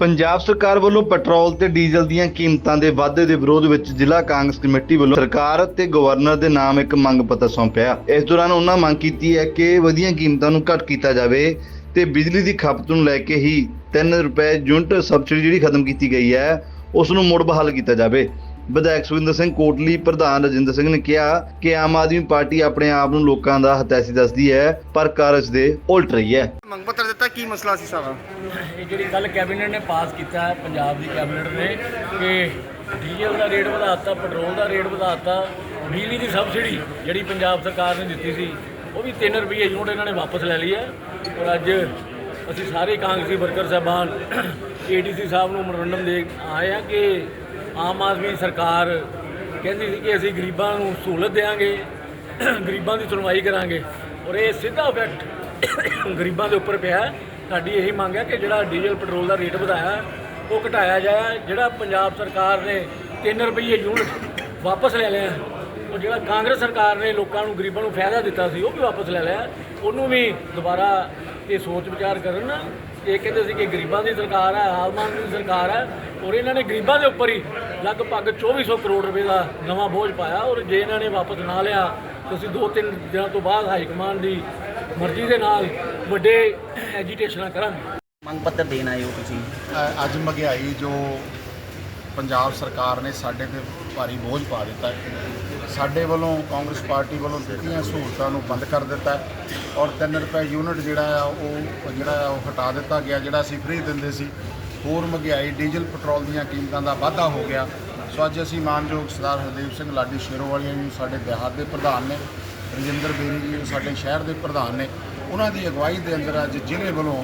ਪੰਜਾਬ ਸਰਕਾਰ ਵੱਲੋਂ ਪੈਟਰੋਲ ਤੇ ਡੀਜ਼ਲ ਦੀਆਂ ਕੀਮਤਾਂ ਦੇ ਵਾਧੇ ਦੇ ਵਿਰੋਧ ਵਿੱਚ ਜ਼ਿਲ੍ਹਾ ਕਾਂਗਰਸ ਕਮੇਟੀ ਵੱਲੋਂ ਸਰਕਾਰ ਤੇ ਗਵਰਨਰ ਦੇ ਨਾਮ ਇੱਕ ਮੰਗ ਪੱਤਰ ਸੌਂਪਿਆ। ਇਸ ਦੌਰਾਨ ਉਹਨਾਂ ਮੰਗ ਕੀਤੀ ਹੈ ਕਿ ਵਧੀਆਂ ਕੀਮਤਾਂ ਨੂੰ ਘੱਟ ਕੀਤਾ ਜਾਵੇ ਤੇ ਬਿਜਲੀ ਦੀ ਖਪਤ ਨੂੰ ਲੈ ਕੇ ਹੀ 3 ਰੁਪਏ ਯੂਨਿਟ ਸਬਸਿਡੀ ਜਿਹੜੀ ਖਤਮ ਕੀਤੀ ਗਈ ਹੈ, ਉਸ ਨੂੰ ਮੁੜ ਬਹਾਲ ਕੀਤਾ ਜਾਵੇ। ਵਿਧਾਇਕ ਸੁਖਿੰਦਰ ਸਿੰਘ ਕੋਟਲੀ ਪ੍ਰਧਾਨ ਰਜਿੰਦਰ ਸਿੰਘ ਨੇ ਕਿਹਾ ਕਿ ਆਮ ਆਦਮੀ ਪਾਰਟੀ ਆਪਣੇ ਆਪ ਨੂੰ ਲੋਕਾਂ ਦਾ ਹਤੈਸੀ ਦੱਸਦੀ ਹੈ ਪਰ ਕਾਰਜ ਦੇ ਉਲਟ ਰਹੀ ਹੈ। ਮੰਗ ਪੱਤਰ ਦਿੱਤਾ ਕੀ ਮਸਲਾ ਸੀ ਸਾਰਾ? ਇਹ ਜਿਹੜੀ ਕੱਲ ਕੈਬਨਿਟ ਨੇ ਪਾਸ ਕੀਤਾ ਹੈ ਪੰਜਾਬ ਦੀ ਕੈਬਨਿਟ ਨੇ ਕਿ ਡੀਜ਼ਲ ਦਾ ਰੇਟ ਵਧਾਤਾ ਪੈਟਰੋਲ ਦਾ ਰੇਟ ਵਧਾਤਾ ਬਿਜਲੀ ਦੀ ਸਬਸਿਡੀ ਜਿਹੜੀ ਪੰਜਾਬ ਸਰਕਾਰ ਨੇ ਦਿੱਤੀ ਸੀ ਉਹ ਵੀ 3 ਰੁਪਏ ਯੂਨਿਟ ਇਹਨਾਂ ਨੇ ਵਾਪਸ ਲੈ ਲਈ ਹੈ। ਔਰ ਅੱਜ ਅਸੀਂ ਸਾਰੇ ਕਾਂਗਰਸੀ ਵਰਕਰ ਸਾਹਿਬਾਨ ਏਡੀਸੀ ਸਾਹਿਬ ਨੂੰ ਮੈਮੋਰੰਡਮ ਦੇ ਆਏ ਆ ਕਿ ਆਮ ਆਦਮੀ ਸਰਕਾਰ ਕਹਿੰਦੀ ਸੀ ਕਿ ਅਸੀਂ ਗਰੀਬਾਂ ਨੂੰ ਸਹੂਲਤ ਦੇਵਾਂਗੇ, ਗਰੀਬਾਂ ਦੀ ਸੁਣਵਾਈ ਕਰਾਂਗੇ। ਔਰ ਇਹ ਸਿੱਧਾ ਇਫੈਕਟ ਗਰੀਬਾਂ ਦੇ ਉੱਪਰ ਪਿਆ। ਸਾਡੀ ਇਹੀ ਮੰਗ ਹੈ ਕਿ ਜਿਹੜਾ ਡੀਜ਼ਲ, ਪੈਟਰੋਲ ਦਾ ਰੇਟ ਵਧਾਇਆ, ਉਹ ਘਟਾਇਆ ਜਾਏ। ਜਿਹੜਾ ਪੰਜਾਬ ਸਰਕਾਰ ਨੇ 3 ਰੁਪਏ ਯੂਨਿਟ ਵਾਪਸ ਲੈ ਲਿਆ, ਉਹ ਜਿਹੜਾ ਕਾਂਗਰਸ ਸਰਕਾਰ ਨੇ ਲੋਕਾਂ ਨੂੰ, ਗਰੀਬਾਂ ਨੂੰ ਫਾਇਦਾ ਦਿੱਤਾ ਸੀ, ਉਹ ਵੀ ਵਾਪਸ ਲੈ ਲਿਆ। ਉਹਨੂੰ ਵੀ ਦੁਬਾਰਾ ਇਹ ਸੋਚ ਵਿਚਾਰ ਕਰਨ ਇਹ ਕਹਿੰਦੇ ਸੀ ਕਿ ਗਰੀਬਾਂ ਦੀ ਸਰਕਾਰ ਹੈ ਆਲਮਾਨ ਦੀ ਸਰਕਾਰ ਹੈ ਔਰ ਇਹਨਾਂ ਨੇ ਗਰੀਬਾਂ ਦੇ ਉੱਪਰ ਹੀ ਲਗਭਗ 2400 ਕਰੋੜ ਰੁਪਏ ਦਾ ਨਵਾਂ ਬੋਝ ਪਾਇਆ ਔਰ ਜੇ ਇਹਨਾਂ ਨੇ ਵਾਪਸ ਨਾ ਲਿਆ ਤੁਸੀਂ ਦੋ ਤਿੰਨ ਦਿਨਾਂ ਤੋਂ ਬਾਅਦ ਹਾਈ ਕਮਾਂਡ ਦੀ ਮਰਜ਼ੀ ਦੇ ਨਾਲ ਵੱਡੇ ਐਜੀਟੇਸ਼ਨਾਂ ਕਰਾਂਗੇ। ਮੰਗ ਪੱਤਰ ਦੇਣ ਆਏ ਹੋ ਤੁਸੀਂ? ਅੱਜ ਮਹਿੰਗਾਈ ਜੋ ਪੰਜਾਬ ਸਰਕਾਰ ਨੇ ਸਾਡੇ ਤੇ ਭਾਰੀ ਬੋਝ ਪਾ ਦਿੱਤਾ ਸਾਡੇ ਵੱਲੋਂ ਕਾਂਗਰਸ ਪਾਰਟੀ ਵੱਲੋਂ ਦਿੱਤੀਆਂ ਸਹੂਲਤਾਂ ਨੂੰ ਬੰਦ ਕਰ ਦਿੱਤਾ ਔਰ 3 ਰੁਪਏ ਯੂਨਿਟ ਜਿਹੜਾ ਆ, ਉਹ ਜਿਹੜਾ ਆ, ਉਹ ਹਟਾ ਦਿੱਤਾ ਗਿਆ, ਜਿਹੜਾ ਅਸੀਂ ਫ੍ਰੀ ਦਿੰਦੇ ਸੀ। ਹੋਰ ਮਹਿੰਗਾਈ, ਡੀਜ਼ਲ, ਪੈਟਰੋਲ ਦੀਆਂ ਕੀਮਤਾਂ ਦਾ ਵਾਧਾ ਹੋ ਗਿਆ। ਸੋ ਅੱਜ ਅਸੀਂ ਮਾਨਯੋਗ ਸਰਦਾਰ ਹਰਦੇਵ ਸਿੰਘ ਲਾਡੀ ਸ਼ੇਰੋਵਾਲੀਆ ਜੀ ਸਾਡੇ ਦਿਹਾਤ ਦੇ ਪ੍ਰਧਾਨ ਨੇ, ਰਜਿੰਦਰ ਬੇਰੀ ਜੀ ਸਾਡੇ ਸ਼ਹਿਰ ਦੇ ਪ੍ਰਧਾਨ ਨੇ ਉਹਨਾਂ ਦੀ ਅਗਵਾਈ ਦੇ ਅੰਦਰ ਅੱਜ ਜ਼ਿਲ੍ਹੇ ਵੱਲੋਂ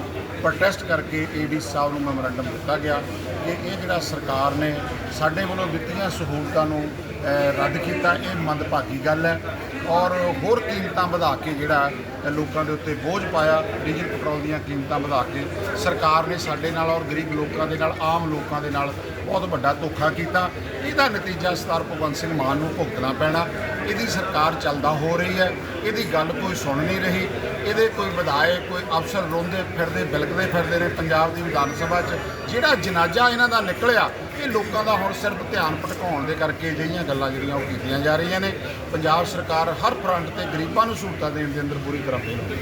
ਪ੍ਰੋਟੈਸਟ ਕਰਕੇ ਏਡੀ ਸਾਹਿਬ ਨੂੰ ਮੈਮੋਰੰਡਮ ਦਿੱਤਾ ਗਿਆ ਕਿ ਇਹ ਜਿਹੜਾ ਸਰਕਾਰ ਨੇ ਸਾਡੇ ਵੱਲੋਂ ਦਿੱਤੀਆਂ ਸਹੂਲਤਾਂ ਨੂੰ ਰੱਦ ਕੀਤਾ। ਇਹ ਮੰਦਭਾਗੀ ਗੱਲ ਹੈ। ਔਰ ਹੋਰ ਕੀਮਤਾਂ ਵਧਾ ਕੇ ਜਿਹੜਾ ਲੋਕਾਂ ਦੇ ਉੱਤੇ ਬੋਝ ਪਾਇਆ ਡੀਜ਼ਲ ਪੈਟਰੋਲ ਦੀਆਂ ਕੀਮਤਾਂ ਵਧਾ ਕੇ ਸਰਕਾਰ ਨੇ ਸਾਡੇ ਨਾਲ ਔਰ ਗਰੀਬ ਲੋਕਾਂ ਦੇ ਨਾਲ, ਆਮ ਲੋਕਾਂ ਦੇ ਨਾਲ ਬਹੁਤ ਵੱਡਾ ਧੋਖਾ ਕੀਤਾ। ਇਹਦਾ ਨਤੀਜਾ ਸਰਦਾਰ ਭਗਵੰਤ ਸਿੰਘ ਮਾਨ ਨੂੰ ਭੁਗਤਣਾ ਪੈਣਾ। ਇਹਦੀ ਸਰਕਾਰ ਚੱਲਦਾ ਹੋ ਰਹੀ ਹੈ। ਇਹਦੀ ਗੱਲ ਕੋਈ ਸੁਣ ਨਹੀਂ ਰਹੀ। ਇਹਦੇ ਕੋਈ ਵਿਧਾਇਕ, ਕੋਈ ਅਫਸਰ ਰੋਂਦੇ ਫਿਰਦੇ, ਬਿਲਕਦੇ ਫਿਰਦੇ ਨੇ ਪੰਜਾਬ ਦੀ ਵਿਧਾਨ ਸਭਾ 'ਚ। ਜਿਹੜਾ ਜਨਾਜ਼ਾ ਇਹਨਾਂ ਦਾ ਨਿਕਲਿਆ ਇਹ ਲੋਕਾਂ ਦਾ ਹੁਣ ਸਿਰਫ ਧਿਆਨ ਭਟਕਾਉਣ ਦੇ ਕਰਕੇ ਅਜਿਹੀਆਂ ਗੱਲਾਂ ਜਿਹੜੀਆਂ ਉਹ ਕੀਤੀਆਂ ਜਾ ਰਹੀਆਂ ਨੇ। ਪੰਜਾਬ ਸਰਕਾਰ ਹਰ ਫਰੰਟ ਤੇ ਗਰੀਬਾਂ ਨੂੰ ਸਹੂਲਤਾਂ ਦੇਣ ਦੇ ਅੰਦਰ ਪੂਰੀ ਤਰ੍ਹਾਂ ਫੇਲ ਹੋ ਰਹੀ